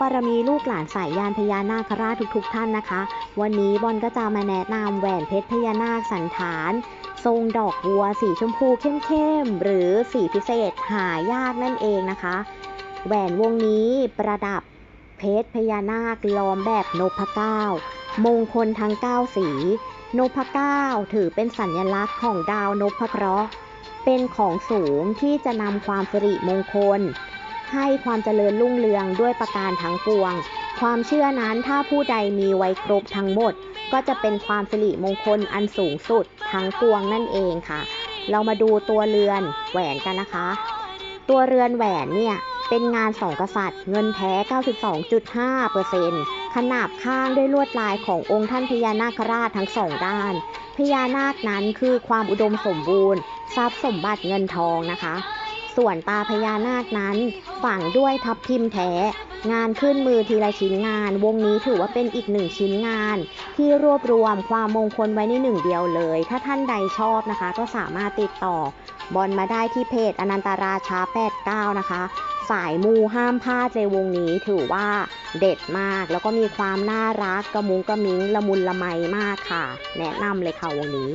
บารมีลูกหลานสายยานพญานาคราชทุกๆท่านนะคะ วันนี้บอลก็จะมาแนะนำแหวนเพชรพญานาคสันฐาน ทรงดอกบัวสีชมพูเข้มๆหรือสีพิเศษหายากนั่นเองนะคะ แหวนวงนี้ประดับเพชรพญานาคล้อมแบบนพเก้ามงคลทั้ง 9 สี นพเก้าถือเป็นสัญลักษณ์ของดาวนพเคราะห์เป็นของสูงที่จะนำความสิริมงคล ให้ความเจริญรุ่งเรืองด้วยประการทั้งปวง ความเชื่อนั้นถ้าผู้ใดมีไว้ครบทั้งหมด ก็จะเป็นความสิริมงคลอันสูงสุดทั้งปวงนั่นเองค่ะ เรามาดูตัวเรือนแหวนกันนะคะ ตัวเรือนแหวนเนี่ยเป็นงานสองกษัตริย์ เงินแท้ 92.5%ขนาบข้างด้วยลวดลายขององค์ท่านพญานาคราชทั้งสองด้าน พญานาคนั้นคือความอุดมสมบูรณ์ ทรัพย์สมบัติเงินทองนะคะ ส่วนตาพญานาคนั้นฝังด้วยทับทิมแท้ งานขึ้นมือทีละชิ้นงาน วงนี้ถือว่าเป็นอีกหนึ่งชิ้นงาน ที่รวบรวมความมงคลไว้ในหนึ่งเดียวเลย ถ้าท่านใดชอบนะคะ ก็สามารถติดต่อบอลมาได้ที่เพจอนันตราชา 89 นะคะ สายมูห้ามพลาดในวงนี้ถือว่าเด็ดมาก แล้วก็มีความน่ารักกระมุงกระมิงละมุนละไมมากค่ะ แนะนำเลยค่ะวงนี้